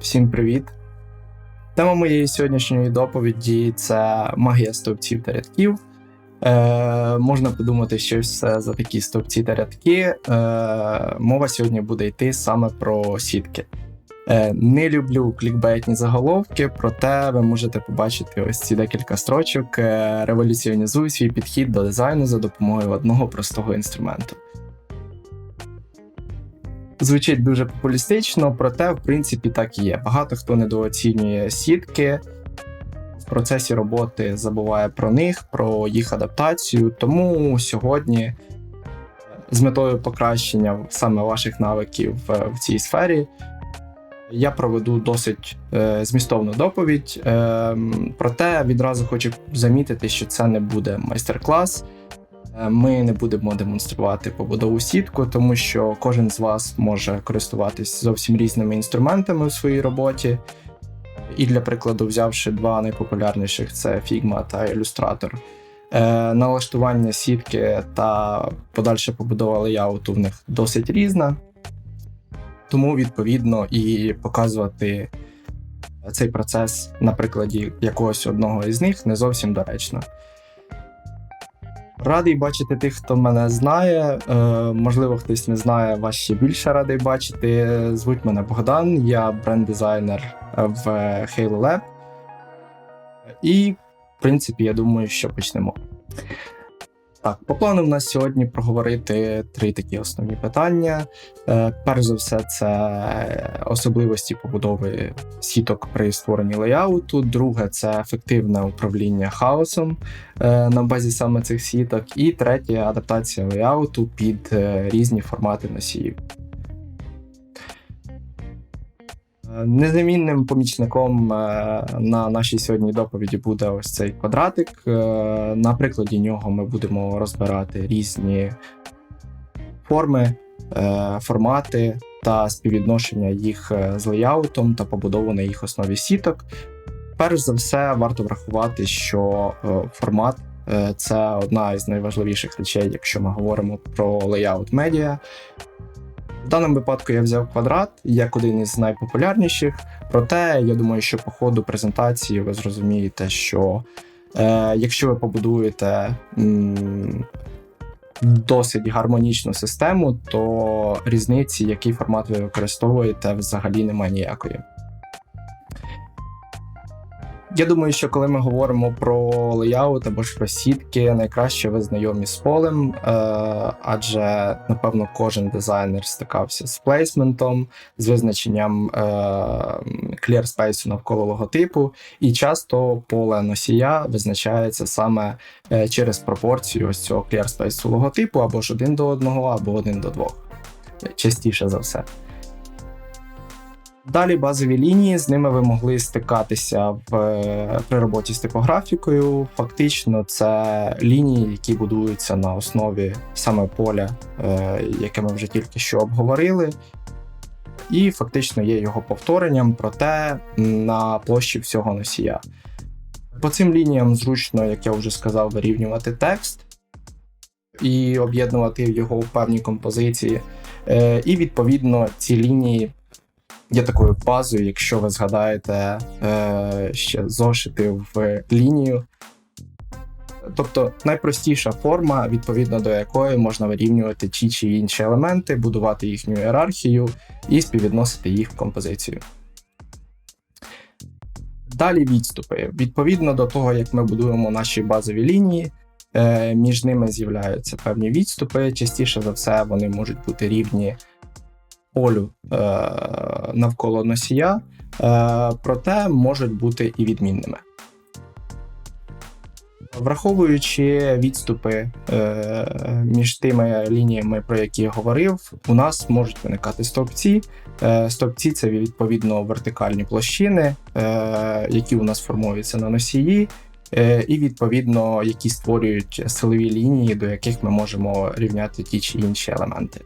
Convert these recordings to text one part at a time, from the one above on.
Всім привіт! Тема моєї сьогоднішньої доповіді це магія стовпців та рядків. Е, можна подумати, що все за такі стовпці та рядки. Е, мова сьогодні буде йти саме про сітки. Е, не люблю клікбейтні заголовки, проте ви можете побачити ось ці декілька строчок. Е, революціонізую свій підхід до дизайну за допомогою одного простого інструменту. Звучить дуже популістично, проте, в принципі, так і є. Багато хто недооцінює сітки, в процесі роботи забуває про них, про їх адаптацію. Тому сьогодні, з метою покращення саме ваших навиків в, в цій сфері, я проведу досить е, змістовну доповідь. Е, проте відразу хочу замітити, що це не буде майстер-клас. Е, Ми не будемо демонструвати побудову сітку, тому що кожен з вас може користуватись зовсім різними інструментами в своїй роботі. І для прикладу, взявши два найпопулярніших: це Figma та Illustrator. Е, Налаштування сітки та подальша побудова леяуту в них досить різна. Тому, відповідно, і показувати цей процес на прикладі якогось одного із них не зовсім доречно. Радий бачити тих, хто мене знає. Е, можливо, хтось не знає, вас ще більше радий бачити. Звуть мене Богдан, я бренд-дизайнер в Halo Lab. І, в принципі, я думаю, що почнемо. Так, по плану в нас сьогодні проговорити три такі основні питання. Е, перш за все, це особливості побудови сіток при створенні леяуту. Друге це ефективне управління хаосом е, на базі саме цих сіток. І третє адаптація леяуту під е, різні формати носіїв. Незамінним помічником е, на нашій сьогодні доповіді буде ось цей квадратик. Е, На прикладі нього ми будемо розбирати різні форми, е, формати та співвідношення їх з леяутом та побудову на їх основі сіток. Перш за все, варто врахувати, що формат це одна із найважливіших речей, якщо ми говоримо про леяут медіа. В даному випадку я взяв квадрат як один із найпопулярніших, проте я думаю, що по ходу презентації ви зрозумієте, що е, якщо ви побудуєте м, досить гармонічну систему, то різниці, який формат ви використовуєте, взагалі немає ніякої. Я думаю, що коли ми говоримо про леяут або ж про сітки, найкраще ви знайомі з полем, е, адже напевно кожен дизайнер стикався з плейсментом, з визначенням е, clear space навколо логотипу, і часто поле носія визначається саме е, через пропорцію ось цього clear space логотипу або ж один до одного, або один до двох. Частіше за все. Далі базові лінії, з ними ви могли стикатися в, е, при роботі з типографікою. Фактично, це лінії, які будуються на основі саме поля, е, яке ми вже тільки що обговорили, і фактично є його повторенням, проте на площі всього носія. По цим лініям зручно, як я вже сказав, вирівнювати текст і об'єднувати його в певні композиції. Е, І відповідно ці лінії є такою базою, якщо ви згадаєте е, ще зошити в лінію. Тобто найпростіша форма, відповідно до якої можна вирівнювати ті чи інші елементи, будувати їхню ієрархію і співвідносити їх в композицію. Далі відступи. Відповідно до того, як ми будуємо наші базові лінії, е, між ними з'являються певні відступи. Частіше за все, вони можуть бути рівні полю е, навколо носія, е, проте можуть бути і відмінними. Враховуючи відступи е, між тими лініями, про які я говорив, у нас можуть виникати стовпці. Е, стовпці це відповідно вертикальні площини, е, які у нас формуються на носії, е, і відповідно які створюють силові лінії, до яких ми можемо рівняти ті чи інші елементи.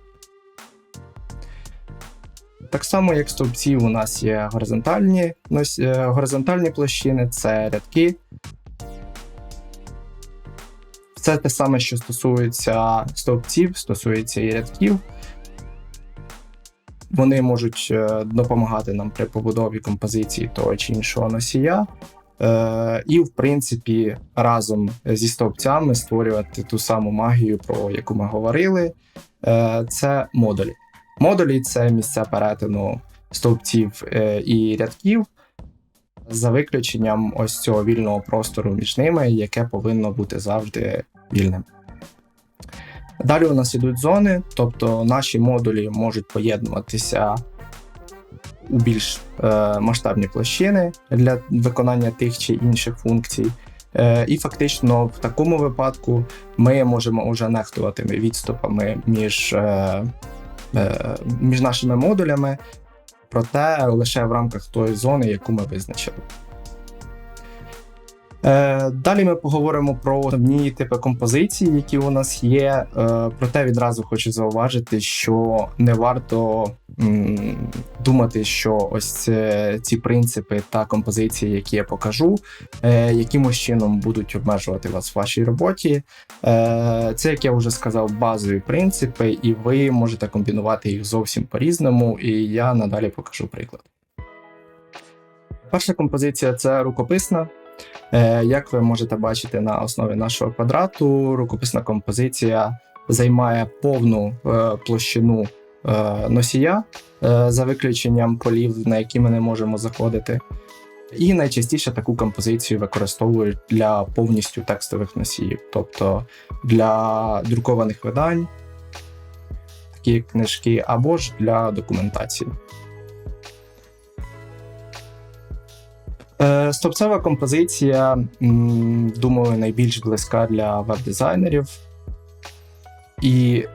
Так само, як стовпці, у нас є горизонтальні, е, горизонтальні площини, це рядки. Це те саме, що стосується стовпців, стосується і рядків. Вони можуть е, допомагати нам при побудові композиції того чи іншого носія. Е, і, в принципі, разом зі стовпцями створювати ту саму магію, про яку ми говорили. Це модулі. Модулі це місця перетину стовпців е, і рядків, за виключенням ось цього вільного простору між ними, яке повинно бути завжди вільним. Далі у нас ідуть зони, тобто наші модулі можуть поєднуватися у більш е, масштабні площини для виконання тих чи інших функцій. Е, і фактично в такому випадку ми можемо вже нехтувати відступами між, е, між нашими модулями, проте лише в рамках тої зони, яку ми визначили. Е, Далі ми поговоримо про основні типи композицій, які у нас є. Е, Проте відразу хочу зауважити, що не варто думати, що ось ці принципи та композиції, які я покажу, е, якимось чином будуть обмежувати вас в вашій роботі. Це, як я вже сказав, базові принципи, і ви можете комбінувати їх зовсім по-різному, і я надалі покажу приклад. Перша композиція це рукописна. Е, Як ви можете бачити на основі нашого квадрату, рукописна композиція займає повну е, площину е, носія за виключенням полів, на які ми не можемо заходити. І найчастіше таку композицію використовують для повністю текстових носіїв, тобто для друкованих видань, такі книжки, або ж для документації. Е, Стовпцева композиція, думаю, найбільш близька для веб-дизайнерів і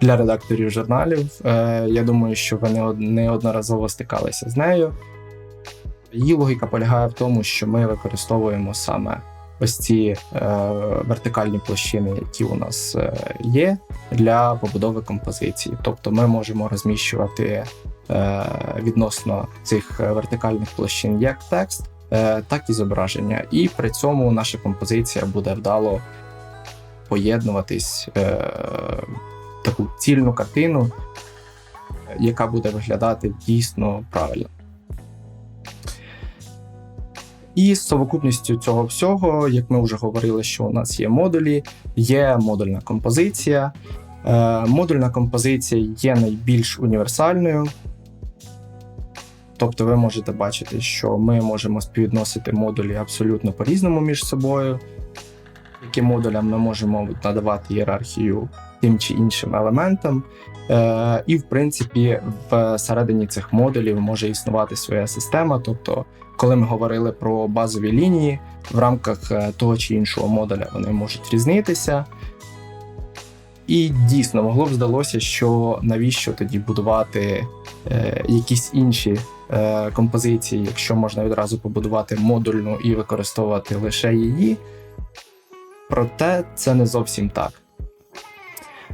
для редакторів журналів. Е, Я думаю, що ви неодноразово стикалися з нею. Її логіка полягає в тому, що ми використовуємо саме ось ці е, вертикальні площини, які у нас є, для побудови композиції. Тобто ми можемо розміщувати відносно цих вертикальних площин як текст, так і зображення. І при цьому наша композиція буде вдало поєднуватись е, таку цільну картину, е, яка буде виглядати дійсно правильно. І з совокупністю цього всього, як ми вже говорили, що у нас є модулі, є модульна композиція. Е, Модульна композиція є найбільш універсальною. Тобто ви можете бачити, що ми можемо співвідносити модулі абсолютно по-різному між собою. Яким модулям ми можемо надавати ієрархію тим чи іншим елементам. Е, і, в принципі, всередині цих модулів може існувати своя система. Тобто, коли ми говорили про базові лінії, в рамках е, того чи іншого модуля вони можуть різнитися. І дійсно могло б здалося, що навіщо тоді будувати е, якісь інші композиції, якщо можна відразу побудувати модульну і використовувати лише її. Проте це не зовсім так.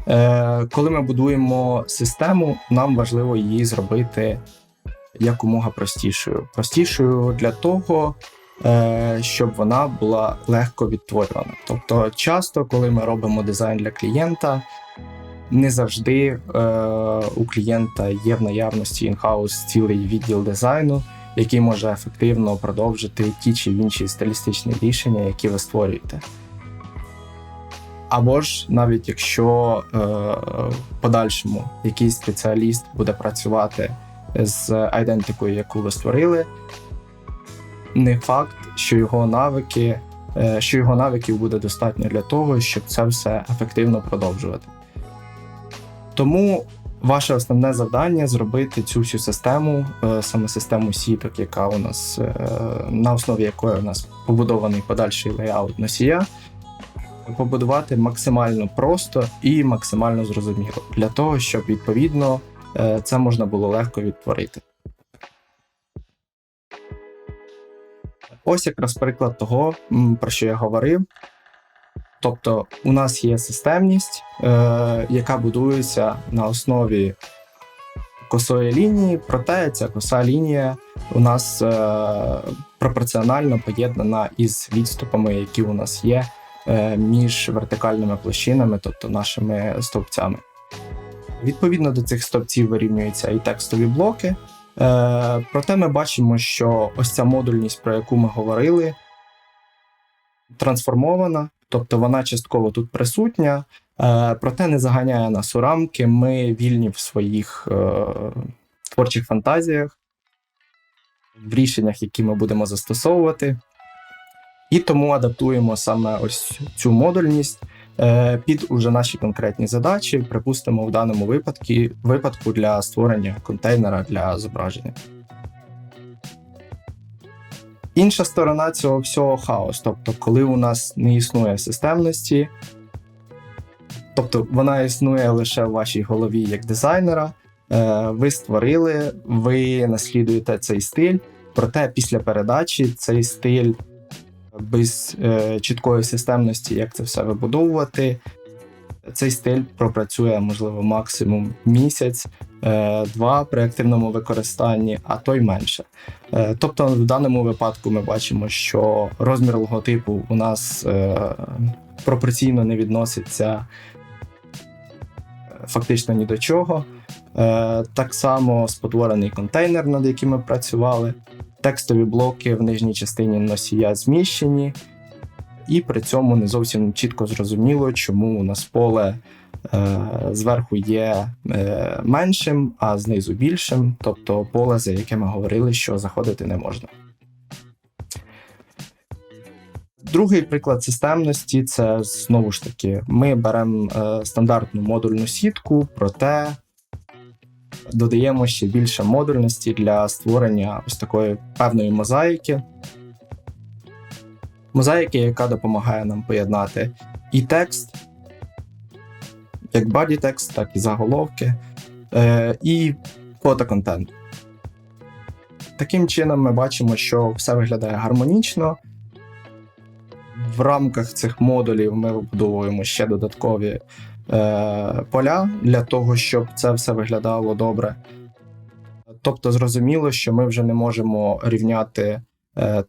Е, коли ми будуємо систему, нам важливо її зробити якомога простішою. Простішою для того, е, щоб вона була легко відтворювана. Тобто, часто, коли ми робимо дизайн для клієнта, не завжди е, у клієнта є в наявності інхаус цілий відділ дизайну, який може ефективно продовжити ті чи інші стилістичні рішення, які ви створюєте. Або ж навіть якщо е, в подальшому якийсь спеціаліст буде працювати з айдентикою, яку ви створили, не факт, що його навики, е, що його навиків буде достатньо для того, щоб це все ефективно продовжувати. Тому ваше основне завдання зробити цю всю систему, е, саме систему сіток, яка у нас е, на основі якої у нас побудований подальший лейаут носія, побудувати максимально просто і максимально зрозуміло для того, щоб відповідно е, це можна було легко відтворити. Ось якраз приклад того, про що я говорив. Тобто, у нас є системність, е, яка будується на основі косої лінії, проте ця коса лінія у нас е, пропорціонально поєднана із відступами, які у нас є е, між вертикальними площинами, тобто нашими стовпцями. Відповідно до цих стовпців вирівнюються і текстові блоки. Е, проте ми бачимо, що ось ця модульність, про яку ми говорили, трансформована, тобто вона частково тут присутня, е, проте не заганяє нас у рамки. Ми вільні в своїх е, творчих фантазіях, в рішеннях, які ми будемо застосовувати. І тому адаптуємо саме ось цю модульність е, під уже наші конкретні задачі, припустимо, в даному випадку, випадку для створення контейнера для зображення. Інша сторона цього всього хаос. Тобто, коли у нас не існує системності, тобто вона існує лише в вашій голові як дизайнера, е, ви створили, ви наслідуєте цей стиль, проте після передачі цей стиль без е, чіткої системності, як це все вибудовувати. Цей стиль пропрацює, можливо, максимум місяць, е, два при активному використанні, а то й менше. Е, тобто, в даному випадку ми бачимо, що розмір логотипу у нас е, пропорційно не відноситься фактично ні до чого. Так само спотворений контейнер, над яким ми працювали. Текстові блоки в нижній частині носія зміщені, і при цьому не зовсім чітко зрозуміло, чому у нас поле е, зверху є е, меншим, а знизу більшим, тобто поле, за яке ми говорили, що заходити не можна. Другий приклад системності це знову ж таки, ми беремо е, стандартну модульну сітку, проте додаємо ще більше модульності для створення ось такої певної мозаїки. Мозаїки, яка допомагає нам поєднати і текст, як body текст, так і заголовки, е, і фотоконтент. Таким чином, ми бачимо, що все виглядає гармонічно. В рамках цих модулів ми вибудовуємо ще додаткові е, поля для того, щоб це все виглядало добре. Тобто, зрозуміло, що ми вже не можемо рівняти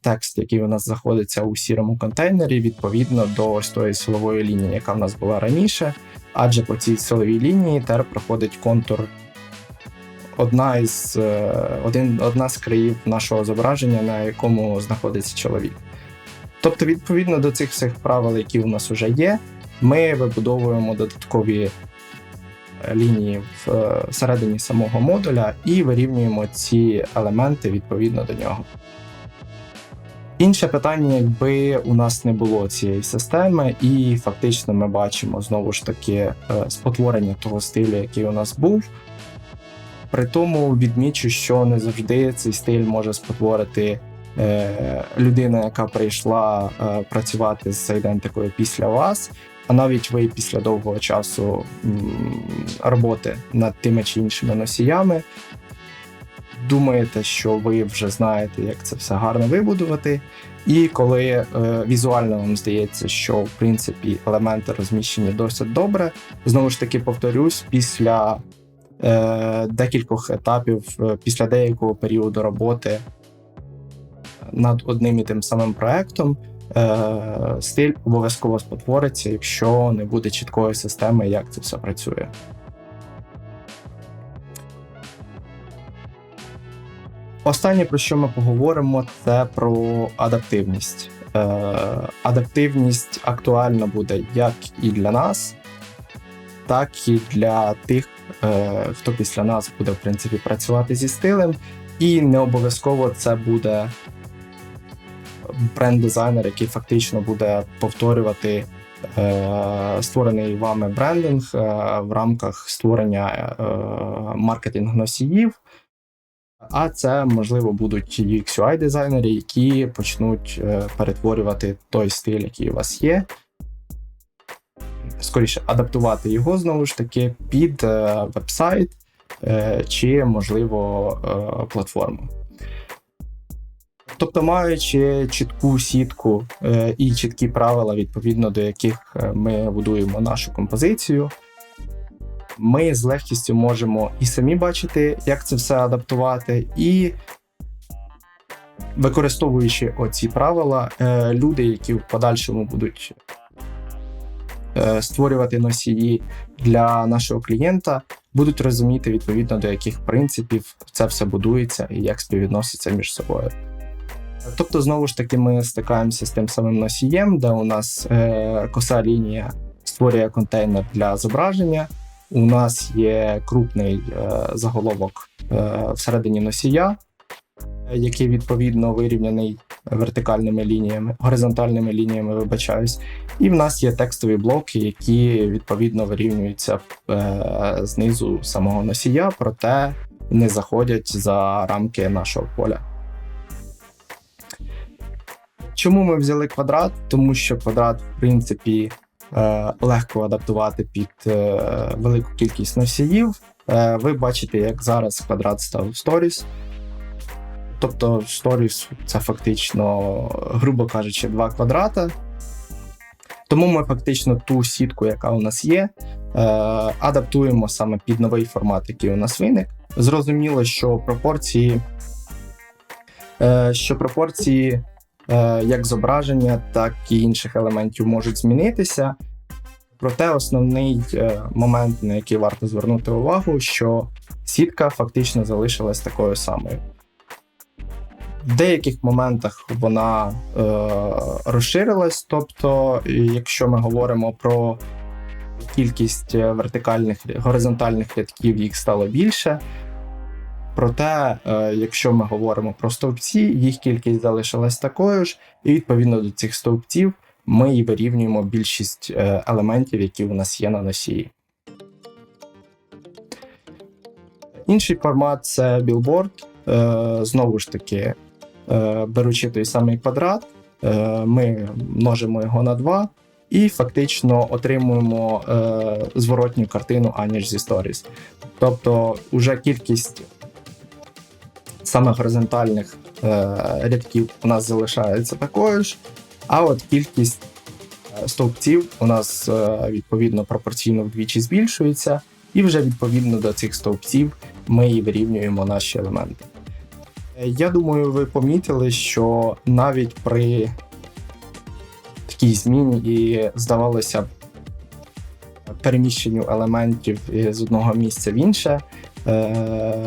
текст, який у нас знаходиться у сірому контейнері, відповідно до ось тої силової лінії, яка в нас була раніше, адже по цій силовій лінії тепер проходить контур. Одна із е, один, одна з країв нашого зображення, на якому знаходиться чоловік. Тобто, відповідно до цих всіх правил, які у нас вже є, ми вибудовуємо додаткові е, лінії е, всередині самого модуля і вирівнюємо ці елементи відповідно до нього. Інше питання, якби у нас не було цієї системи, і фактично ми бачимо знову ж таки е, спотворення того стилю, який у нас був. При тому відмічу, що не завжди цей стиль може спотворити людина, яка прийшла працювати з ідентикою після вас, а навіть ви після довгого часу роботи над тими чи іншими носіями. Думаєте, що ви вже знаєте, як це все гарно вибудувати, і коли е, візуально вам здається, що в принципі елементи розміщені досить добре, знову ж таки повторюсь, після е, декількох етапів, е, після деякого періоду роботи над одним і тим самим проектом, Е, стиль обов'язково спотвориться, якщо не буде чіткої системи, як це все працює. Останнє, про що ми поговоримо, це про адаптивність. Е, адаптивність актуальна буде як і для нас, так і для тих, е, хто після нас буде в принципі працювати зі стилем, і не обов'язково це буде бренд-дизайнер, який фактично буде повторювати е, створений вами брендинг в рамках створення е, маркетинг-носіїв. А це можливо будуть UX UI дизайнери, які почнуть е, перетворювати той стиль, який у вас є. Скоріше адаптувати його знову ж таки під е, вебсайт е, чи, можливо, платформу. Тобто, маючи чітку сітку і чіткі правила, відповідно до яких ми будуємо нашу композицію, ми з легкістю можемо і самі бачити, як це все адаптувати, і використовуючи оці правила, е, люди, які в подальшому будуть е, створювати носії для нашого клієнта, будуть розуміти відповідно до яких принципів це все будується і як співвідноситься між собою. Тобто, знову ж таки, ми стикаємося з тим самим носієм, де у нас е, коса лінія створює контейнер для зображення. У нас є крупний е, заголовок е, всередині носія, який відповідно вирівняний вертикальними лініями, горизонтальними лініями, вибачаюсь. І в нас є текстові блоки, які відповідно вирівнюються е, знизу самого носія, проте не заходять за рамки нашого поля. Чому ми взяли квадрат? Тому що квадрат, в принципі, легко адаптувати під е, велику кількість носіїв. Е, Ви бачите, як зараз квадрат став Stories. Тобто Stories це фактично, грубо кажучи, два квадрата. Тому ми фактично ту сітку, яка у нас є, е, адаптуємо саме під новий формат, який у нас виник. Зрозуміло, що пропорції, е, що пропорції е, як зображення, так і інших елементів можуть змінитися. Проте основний е, момент, на який варто звернути увагу, що сітка фактично залишилась такою самою. В деяких моментах вона е, розширилась, тобто, якщо ми говоримо про кількість е, вертикальних горизонтальних рядків, їх стало більше. Проте, е, якщо ми говоримо про стовпці, їх кількість залишилась такою ж, і відповідно до цих стовпців ми і вирівнюємо більшість е, елементів, які у нас є на носії. Інший формат це білборд. Е, Знову ж таки, беручи той самий квадрат, ми множимо його на 2 і фактично отримуємо зворотню картину, аніж зі Stories. Тобто, уже кількість саме горизонтальних е, рядків у нас залишається такою ж, а от кількість е, стовпців у нас е, відповідно пропорційно вдвічі збільшується, і вже відповідно до цих стовпців ми і вирівнюємо наші елементи. Е, Я думаю, ви помітили, що навіть при такій зміні і здавалося переміщенню елементів з одного місця в інше, е,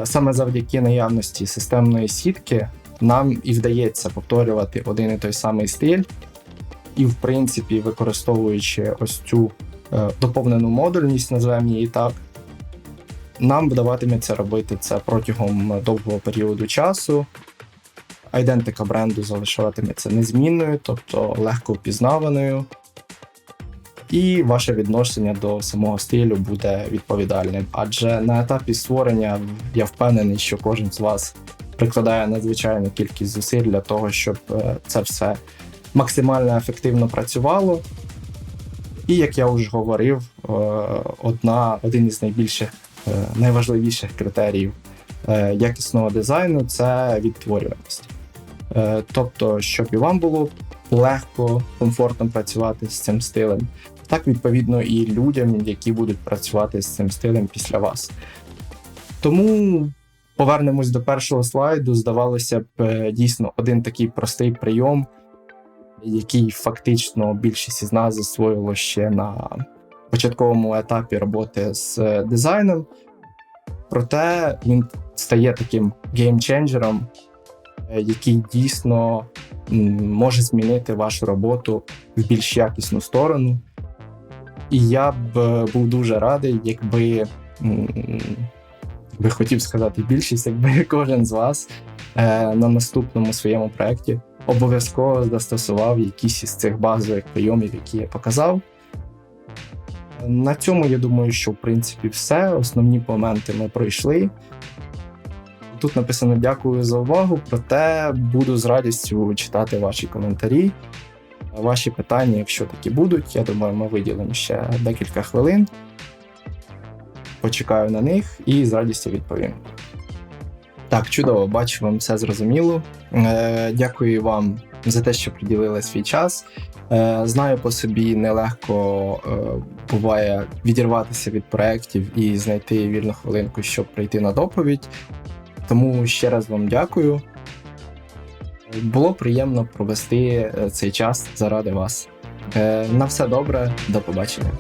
саме завдяки наявності системної сітки нам і вдається повторювати один і той самий стиль, і, в принципі, використовуючи ось цю е, доповнену модульність, називаємо її так, нам вдаватиметься робити це протягом довгого періоду часу. Айдентика бренду залишатиметься незмінною, тобто легко впізнаваною. І ваше відношення до самого стилю буде відповідальним. Адже на етапі створення я впевнений, що кожен з вас прикладає надзвичайну кількість зусиль для того, щоб е, це все максимально ефективно працювало. І як я вже говорив, е, одна, один із найбільших, е, найважливіших критеріїв якісного дизайну це відтворюваність. Тобто, щоб і вам було легко, комфортно працювати з цим стилем, так відповідно і людям, які будуть працювати з цим стилем після вас. Тому повернемось до першого слайду. Здавалося б, е, дійсно один такий простий прийом, який фактично більшість із нас засвоїло ще на початковому етапі роботи з е, дизайном. Проте він стає таким геймченджером, е, який дійсно може змінити вашу роботу в більш якісну сторону. І я б е, був дуже радий, якби би хотів сказати більшість, якби кожен з вас е, на наступному своєму проєкті обов'язково застосував якісь із цих базових прийомів, які я показав. На цьому я думаю, що в принципі все. Основні моменти ми пройшли. Тут написано дякую за увагу, проте буду з радістю читати ваші коментарі, ваші питання, якщо такі будуть. Я думаю, ми виділимо ще декілька хвилин. Почекаю на них і з радістю відповім. Так, чудово, бачу, вам все зрозуміло. Е, дякую вам за те, що приділили свій час. Е, знаю по собі нелегко е, буває відірватися від проєктів і знайти вільну хвилинку, щоб прийти на доповідь. Тому ще раз вам дякую. Було приємно провести е, цей час заради вас. Е, на все добре, до побачення.